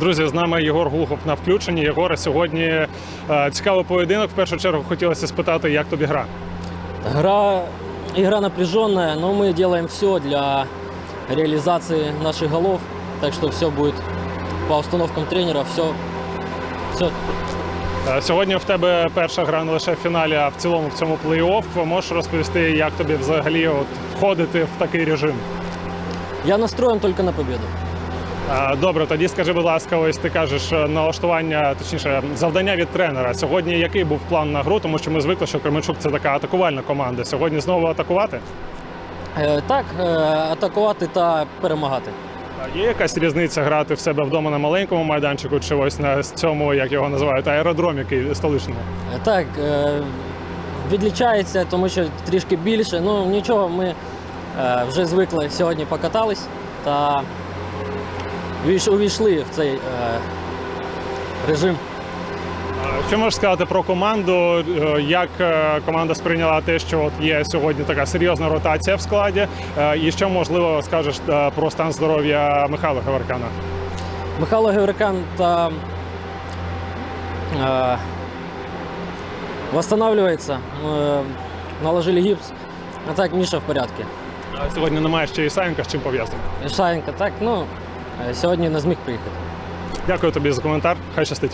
Друзі, з нами Єгор Глухов на включенні. Єгоре, сьогодні е, цікавий поєдинок. В першу чергу хотілося спитати, як тобі гра. Игра, игра напряженная, но мы делаем все для реализации наших голов. Так что все будет по установкам тренера, все, все Е, Сьогодні в тебе перша гра не лише в фіналі, а в цілому в цьому плей-офф. Можеш розповісти, як тобі взагалі от входити в такий режим? Я настроен только на победу. Е, Добре, тоді скажи, будь ласка, ось ти кажеш е, налаштування, точніше, завдання від тренера. Сьогодні який був план на гру? Тому що ми звикли, що Кременчук це така атакувальна команда. Сьогодні знову атакувати? Е, Так, атакувати та перемагати. Є якась різниця грати в себе вдома на маленькому майданчику, чи ось на цьому, як його називають, аеродромі який- столичному? Так, відлічається, тому що трішки більше. Ну нічого, ми вже звикли сьогодні покатались та увійшли в цей е, режим. Що можеш сказати про команду? Е, Як е, команда сприйняла те, що от є сьогодні така серйозна ротація в складі? Е, І що можливо скажеш е, про стан здоров'я Михайла Хаверкана? Михайло Геврикан та э, восстанавливается. Э, наложили гипс. А так Миша в порядке. А Сьогодні немає ще Ісаєнка, з чим пов'язано. Шаєнко так, ну, е, сьогодні не зміг приїхати. Дякую тобі за коментар. Хай щастить.